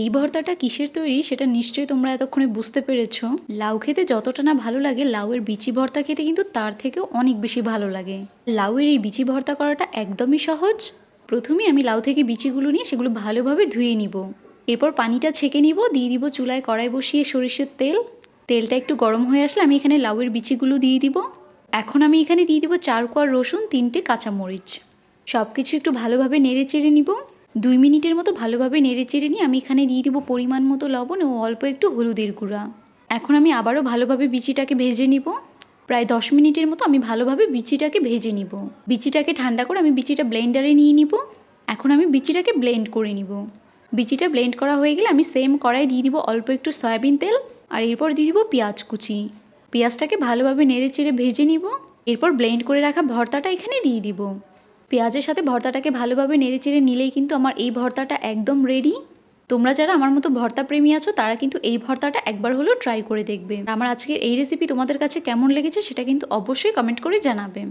এই ভর্তাটা কিসের তৈরি সেটা নিশ্চয়ই তোমরা এতক্ষণে বুঝতে পেরেছ। লাউ খেতে যতটা না ভালো লাগে, লাউয়ের বিচি ভর্তা খেতে কিন্তু তার থেকেও অনেক বেশি ভালো লাগে। লাউয়ের এই বিচি ভর্তা করাটা একদমই সহজ। প্রথমে আমি লাউ থেকে বিচিগুলো নিয়ে সেগুলো ভালোভাবে ধুয়ে নিব। এরপর পানিটা ছেঁকে নিব, দিয়ে দিব চুলায় কড়াই বসিয়ে সরিষার তেল। তেলটা একটু গরম হয়ে আসলে আমি এখানে লাউয়ের বিচিগুলো দিয়ে দিব। এখন আমি এখানে দিয়ে দিব চার কোয়ার রসুন, তিনটে কাঁচামরিচ। সব কিছু একটু ভালোভাবে নেড়ে চেড়ে নিব। দুই মিনিটের মতো ভালোভাবে নেড়ে চেড়ে নিয়ে আমি এখানে দিয়ে দিব পরিমাণ মতো লবণ ও অল্প একটু হলুদের গুঁড়া। এখন আমি আবারও ভালোভাবে বিচিটাকে ভেজে নিব। প্রায় দশ মিনিটের মতো আমি ভালোভাবে বিচিটাকে ভেজে নিব। বিচিটাকে ঠান্ডা করে আমি বিচিটা ব্লেন্ডারে নিয়ে নিব। এখন আমি বিচিটাকে ব্লেন্ড করে নিব। বিচিটা ব্লেন্ড করা হয়ে গেলে আমি সেম কড়াই দিয়ে দিব অল্প একটু সয়াবিন তেল আর এরপর দিয়ে দিব পেঁয়াজ কুচি। পেঁয়াজটাকে ভালোভাবে নেড়ে চেড়ে ভেজে নিব। এরপর ব্লেন্ড করে রাখা ভর্তাটা এখানে দিয়ে দিব। পেঁয়াজের সাথে ভর্তাটাকে ভালোভাবে নেড়ে চেড়ে নিলেই কিন্তু আমার এই ভর্তাটা একদম রেডি তোমরা যারা আমার মতো ভর্তা প্রেমী আছো, তারা কিন্তু এই ভর্তাটা একবার হলেও ট্রাই করে দেখবে। আমার আজকের এই রেসিপি তোমাদের কাছে কেমন লেগেছে সেটা কিন্তু অবশ্যই কমেন্ট করে জানাবে।